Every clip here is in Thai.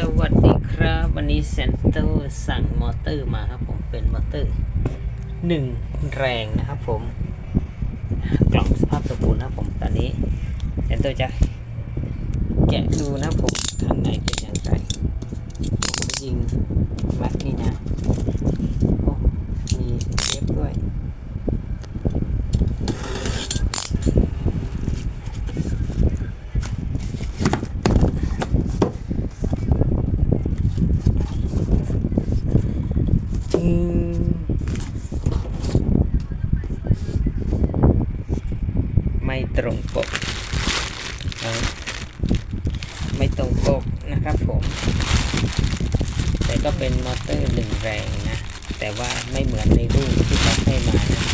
วัสดีครับ วันนี้เซนเตอร์สั่งมอเตอร์มาครับผมเป็นมอเตอร์หนึ่งแรงนะครับผม กล่องสภาพสมบูรณ์นะครับผมตอนนี้เซนเตอร์จะแกะดูนะครับผมข้างในเป็นอย่างไรผมจะยิงแม็กนี่นะโอ้มีเยอืม ไม่ตรงปกเอาไม่ตรงปกนะครับผม แต่ก็เป็นมอเตอร์หนึ่งแรงนะ แต่ว่าไม่เหมือนในรูปที่เขาให้มานะ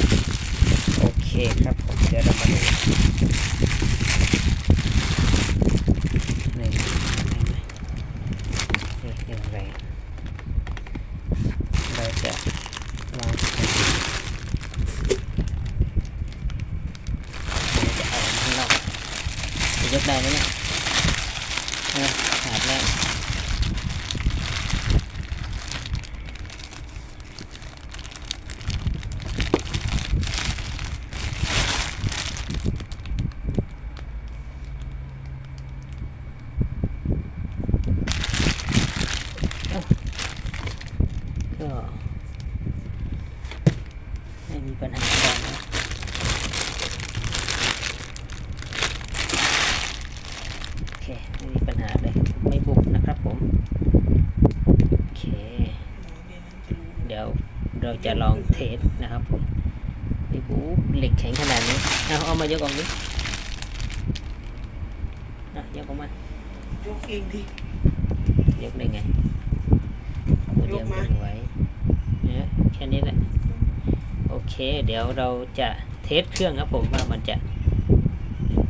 โอเคครับผมเดี๋ยวเรามาดูหนึ่งนี่หนึ่งแรง เราจะลองเราจะเอาออกมาข้างนอกจะยกได้ไหมเนี่ยนะขาดแล้วก็ไม่มีปัญหาอะไรนะโอเค ไม่มีปัญหาเลย ไม่บุกนะครับผม โอเค เดี๋ยวเราจะลองเทสนะครับผมไม่บุกเหล็กแข็งขนาดนี้ เอาเอามายกออกนี้อะยกออกมายกเองดิยกได้ไงตัวเดียวยกมาไม่ไหวเนี่ยแค่นี้แหละโอ เค เดี๋ยวเราจะเทสเครื่องครับผมว่ามันจะ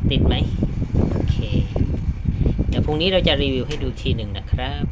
ติดไหมโอเค เดี๋ยวพรุ่งนี้เราจะรีวิวให้ดูทีหนึ่งนะครับ